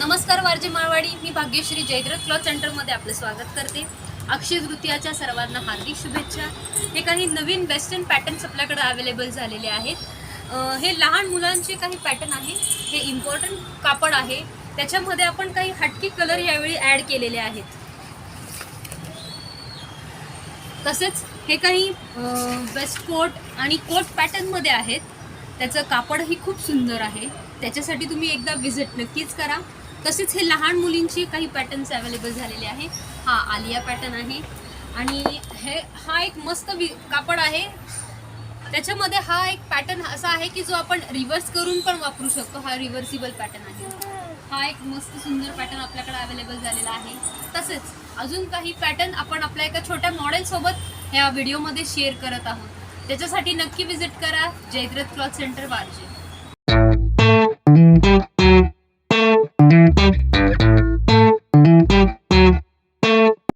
नमस्कार वारजे माळवाडी. मी भाग्यश्री जयद्रथ क्लॉथ सेंटरमध्ये आपलं स्वागत करते. अक्षय तृतीयाच्या सर्वांना हार्दिक शुभेच्छा. हे काही नवीन वेस्टर्न पॅटर्न्स आपल्याकडे अवेलेबल झालेले आहेत. हे लहान मुलांचे काही पॅटर्न आहे. हे इम्पॉर्टंट कापड आहे. त्याच्यामध्ये आपण काही हटके कलर यावेळी ॲड केलेले आहेत. तसेच हे काही वेस्ट कोट आणि कोट पॅटर्नमध्ये आहेत. त्याचं कापडही खूप सुंदर आहे. त्याच्यासाठी तुम्ही एकदा विजिट नक्कीच करा. तसेच हे लहान मुलींची काही पॅटर्न्स अवेलेबल झालेले आहे. हा आलिया पॅटर्न आहे. आणि हे हा एक मस्त वि कापड आहे. त्याच्यामध्ये हा एक पॅटर्न असा आहे की जो आपण रिव्हर्स करून पण वापरू शकतो. हा रिव्हर्सिबल पॅटर्न आहे. हा एक मस्त सुंदर पॅटर्न आपल्याकडे अवेलेबल झालेला आहे. तसेच अजून काही पॅटर्न आपण आपल्या एका छोट्या मॉडेल सोबत ह्या व्हिडिओमध्ये शेअर करत आहोत. त्याच्यासाठी नक्की विजिट करा. Jaydrath cloth centre Warje.